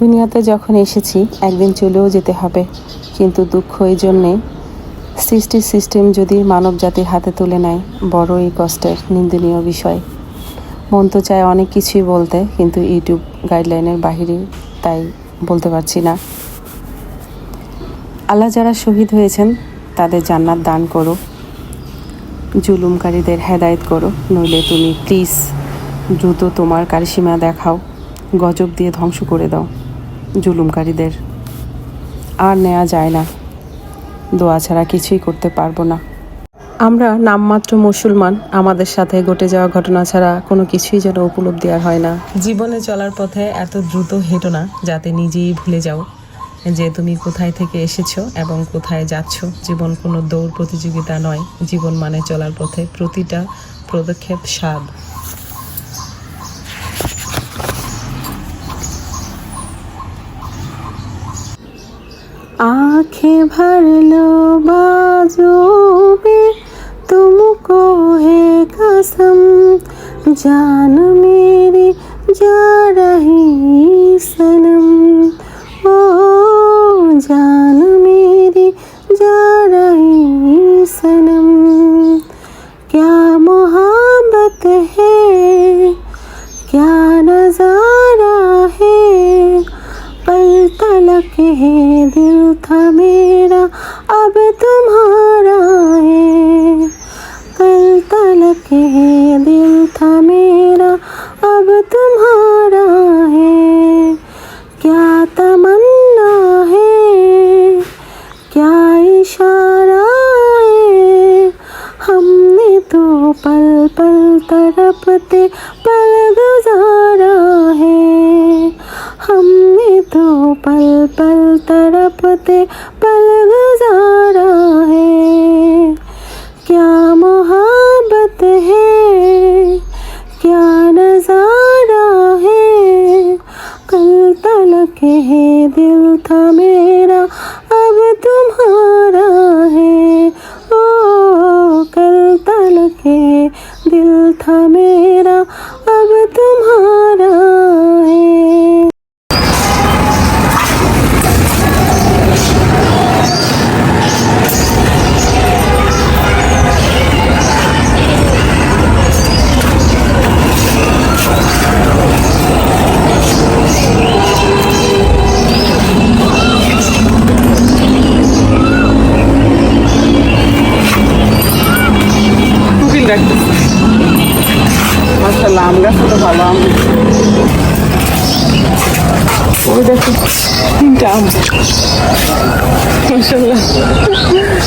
দুনিয়াতে যখন এসেছি, একদিন চলেও যেতে হবে। কিন্তু দুঃখ এই জন্যে সৃষ্টির সিস্টেম যদি মানব জাতির হাতে তুলে নেয় বড় এই কষ্টের, নিন্দনীয় বিষয়। মন তো চায় অনেক কিছুই বলতে, কিন্তু ইউটিউব গাইডলাইনের বাহিরে তাই বলতে পারছি না। আল্লাহ যারা শহীদ হয়েছেন, তাদের জান্নাত দান করো। জুলুমকারীদের হেদায়েত করো। নইলে তুমি প্লিজ দ্রুত তোমার কারিসীমা দেখাও। গজব দিয়ে ধ্বংস করে দাও। জুলুমকারীদের। আর নেওয়া যায় না। দোয়া ছাড়া কিছুই করতে পারব না। আমরা নামমাত্র মুসলমান, আমাদের সাথে ঘটে যাওয়া ঘটনা ছাড়া কোনো কিছুই যেন উপলব্ধি আর হয় না। জীবনে চলার পথে এত দ্রুত হেঁটো না, যাতে নিজেই ভুলে যাও যে তুমি কোথায় থেকে এসেছ এবং কোথায় যাচ্ছ। জীবন কোনো দৌড় প্রতিযোগিতা নয়, জীবন মানে চলার পথে প্রতিটা পদক্ষেপ স্বাদ। आँखें भर लो बाजू में तुमको है कसम जान मेरी जा रही सनम तलक है दिल था मेरा, अब तुम्हारा है। कल तलक है, दिल था मेरा, अब तुम्हारा है। क्या तमन्ना है, क्या इशारा है? हमने तो पल पल तड़पते पल था मेरा अब तुम्हारा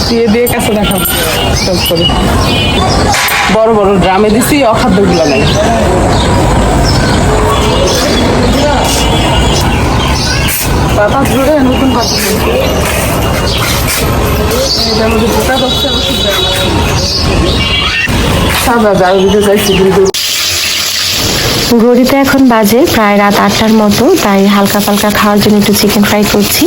দিয়ে দিয়ে কাছে করে বড় বড় ড্রামে দিছি, অখাদ্যগুলো নেই। নতুন পাতা সাদা দিতে চাইছি। ঘড়িতে এখন বাজে, প্রায় রাত আটটার মতো, তাই হালকা ফালকা খাওয়ার জন্য একটু চিকেন ফ্রাই করছি।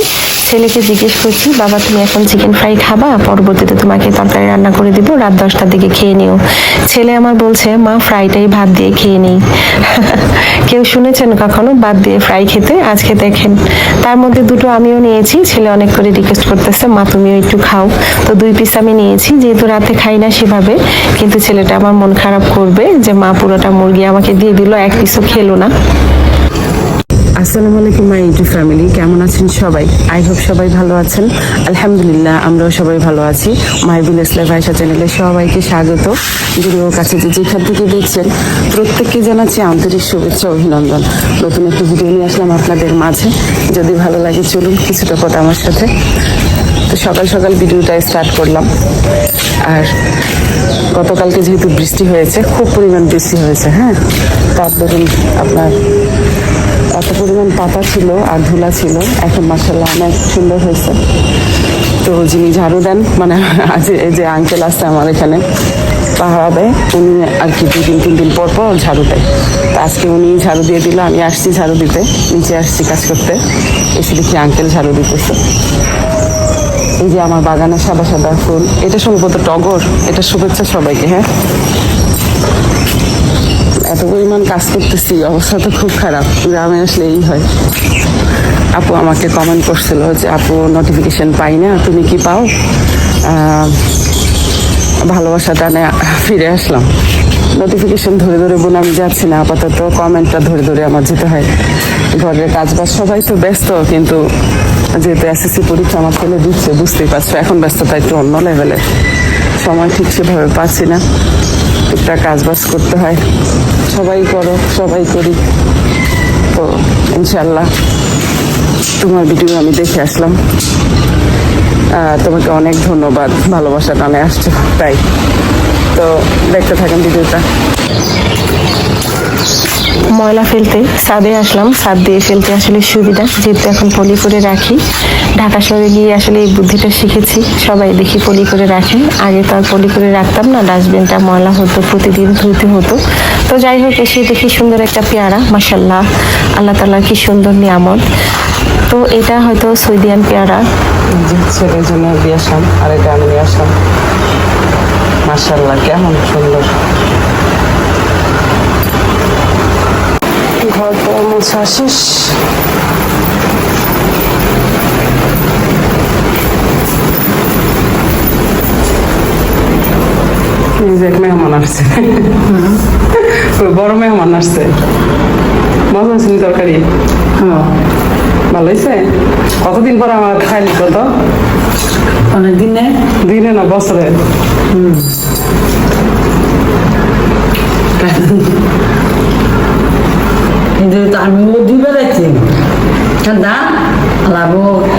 ছেলেকে জিজ্ঞেস করছি, বাবা, তুমি এখন চিকেন ফ্রাই খাবা? পরবর্তীতে তোমাকে তরকারি রান্না করে দিব, রাত দশটার দিকে খেয়ে নিও। ছেলে আমার বলছে, মা ফ্রাইটাই ভাত দিয়ে খেয়ে নিই। কেউ শুনেছেন কখনো? ভাত দিয়ে ফ্রাই খেতে আজকে দেখেন তার মধ্যে দুটো আমিও নিয়েছি, ছেলে অনেক করে রিকোয়েস্ট করতেছে, মা, তুমিও একটু খাও। তো দুই পিস আমি নিয়েছি, যেহেতু রাতে খাই না সেভাবে, কিন্তু ছেলেটা আমার মন খারাপ করবে যে, মা, পুরোটা মুরগি আমাকে দিয়ে দিল, এক পিসও খেলো না। আসসালামু আলাইকুম, মাই ইউটিউব ফ্যামিলি। কেমন আছেন সবাই? আই হোপ সবাই ভালো আছেন। আলহামদুলিল্লাহ, আমরাও সবাই ভালো আছি। মাইবুল ইসলাম ভাইসা চ্যানেলে সবাইকে স্বাগত। গুরুর কাছে যে যেখান থেকে দেখছেন, প্রত্যেককে জানাচ্ছি আন্তরিক শুভেচ্ছা অভিনন্দন। নতুন একটি ভিডিও নিয়ে আসলাম আপনাদের মাঝে। যদি ভালো লাগে, চলুন কিছুটা কথা আমার সাথে। তো সকাল সকাল ভিডিওটা স্টার্ট করলাম। আর গতকালকে যেহেতু বৃষ্টি হয়েছে, খুব পরিমাণ বৃষ্টি হয়েছে হ্যাঁ? তার ধরুন আপনার এত পরিমাণ পাতা ছিল আর ধুলা ছিল, এখন মাসাল্লাহ অনেক সুন্দর হয়েছে। তো যিনি ঝাড়ু দেন মানে আজ যে আঙ্কেল আসছে আমার এখানে পাহারা দেয় উনি আর কি দুই দিন, তিন দিন পর পর ঝাড়ু দেয়। তো আজকে উনি ঝাড়ু দিয়ে দিল, আমি আসছি ঝাড়ু দিতে, নিচে আসছি কাজ করতে। এসে দেখি আঙ্কেল ঝাড়ু দিতেছে। এই যে আমার বাগানের সাদা সাদা ফুল, এটা সম্ভবত টগর, এটা শুভেচ্ছা সবাইকে হ্যাঁ? এত পরিমাণ কাজ করতেছি, অবস্থা তো খুব খারাপ। গ্রামে আসলে এই হয়। আপু আমাকে কমেন্ট করছিল যে, আপু নোটিফিকেশন পাই না, তুমি কি পাও? ভালোবাসা টানে ফিরে আসলাম। নোটিফিকেশন ধরে ধরে বোন, আমি যাচ্ছি না, আপাতত কমেন্টটা ধরে ধরে আমার যেতে হয়। ঘরের কাজ বাজ সবাই তো ব্যস্ত, কিন্তু যেহেতু এসএসসি পরীক্ষা আমার ছেলে দিচ্ছে, বুঝতেই পারছ, এখন ব্যস্ততা একটু অন্য লেভেলের সময় ঠিক সেভাবে পাচ্ছি না। টুকটাক কাজবাজ করতে হয়। সবাই করো, সবাই করি। তো ইনশাল্লাহ তোমার ভিডিও আমি দেখে আসলাম। তোমাকে অনেক ধন্যবাদ, ভালোবাসা টানে আসছো। তাই। তো দেখতে থাকেন ভিডিওটা। ময়লা ফেলতে, ছাদে আসলাম। ছাদ দিয়ে ফেলতে আসলে সুবিধা, যেহেতু এখন পলি করে রাখি। ঢাকা শহরে গিয়ে আসলে এই বুদ্ধিটা শিখেছি। সবাই দেখি পলি করে রাখে। আগে তো আর পলি করে রাখতাম না, ডাস্টবিনটা ময়লা হতো, প্রতিদিন ধুতে হতো। তো যাই হোক, এসে দেখি সুন্দর একটা পেয়ারা মাসাল্লাহ আল্লাহ তালা কি সুন্দর নিয়ামত। তো এটা হয়তো সৌদিয়ান পেয়ারা। ছেলের জন্য দিয়ে আসলাম, আর এটা আমি নিয়ে আসলাম। মার্শাল্লাহ কেমন সুন্দর। ঘর তো মোছা শেষ এক মেহমান আসছে বড় মেহমান আসছে মজা নি তরকারি ভালো হয়েছে কতদিন পর আমার খাইলি কত অনেক দিনে দিনে না বছরে কিন্তু আমি ও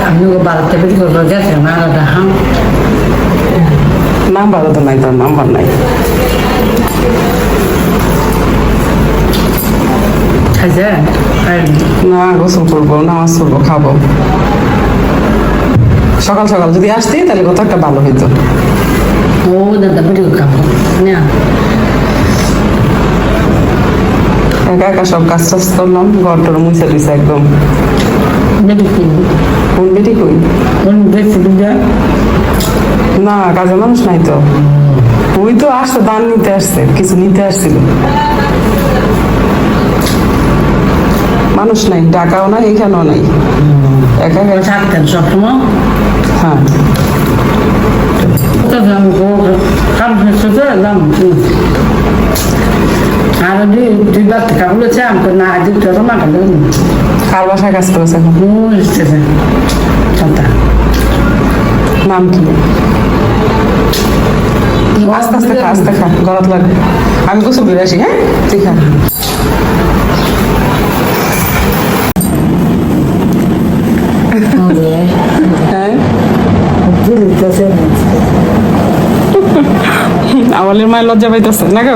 আমি ও বাড়িতে বেশি গেছে না আলাদা হাম। নাম্বার তো নাই তোর নাম্বার নাই। খাইছে? না? গোসল করব নামাজ পড়ব খাব। সকাল সকাল যদি আসতি তাহলে কত একটা ভালো হইতো। ও দাদা খাব না। একা একা সব কাজ টাজ করলাম ঘর টর মুছে দিছে একদম। কিনি বেটি কই? না কাজের মানুষ নাই তো। ওই তো আসছে দান নিতে আসছে কিছু নিতে আসছিল। মানুষ নাই ডাকাও নাই এখানেও নাই। একা একা থাকতেন সবসময়? হ্যাঁ। কাম শেষে এলাম আর দুই দুই বার টাকা বলেছে আমাকে না আজ তোর মা কাছে কার বাসায় কাজ করেছে এসেছে। নাম কি? আস্তে আস্তে খা আস্তে খা গরত লাগবে। আমি গোসল করে আসি হ্যাঁ? ঠিক আছে। হ্যাঁ? আমাদের মায়ের লজ্জা পাইতেছে না গো?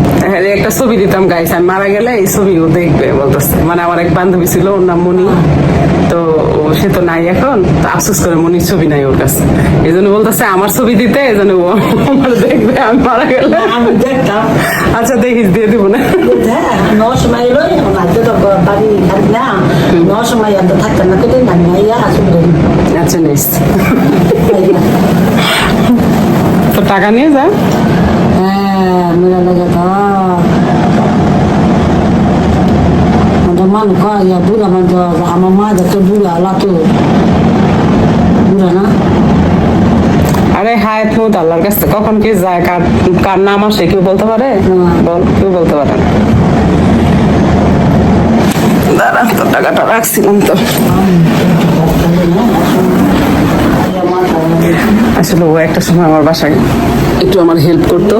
হ্যাঁ একটা ছবি দিতাম গাইস আমি মারা গেলে এই ছবিও দেখবে বলতেছে। মানে আমার এক বান্ধবী ছিল ওর নাম মনি। তো সে তো নাই এখন। তো আফসোস করে মনির ছবি নাই ওর কাছে। এই জন্য বলতেছে আমার ছবি দিতে এই জন্য ও আমার দেখবে আমি মারা গেলে। আমি দেখতাম। আচ্ছা দেখিস দিয়ে দিব না। সময় এলো তো বাড়ি না। সময় এত থাকতাম না কিন্তু না আসবে আচ্ছা নিস তো টাকা নিয়ে যা। মেলা লাগে তো আমাদের মানুষ কয় বুড়া মানুষ আমার মা যত বুড়া লাতো বুড়া না আরে হায় ফুট আল্লাহর কাছে কখন কে যায়? কার কার নাম আসে কেউ বলতে পারে? বল, কেউ বলতে পারে না। দাঁড়া, তোর টাকাটা রাখছিলাম তো। আসলে ও একটা সময় আমার বাসায় একটু আমার হেল্প করতো।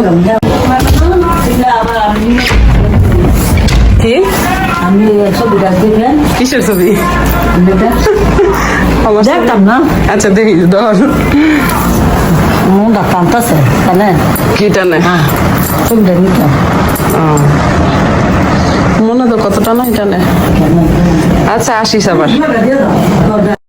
কিসের ছবি? দেখতাম না। আচ্ছা দেখি ধর। টানতেছে হ্যাঁ মনে তো কতটা না এটা আচ্ছা আসিস আবার।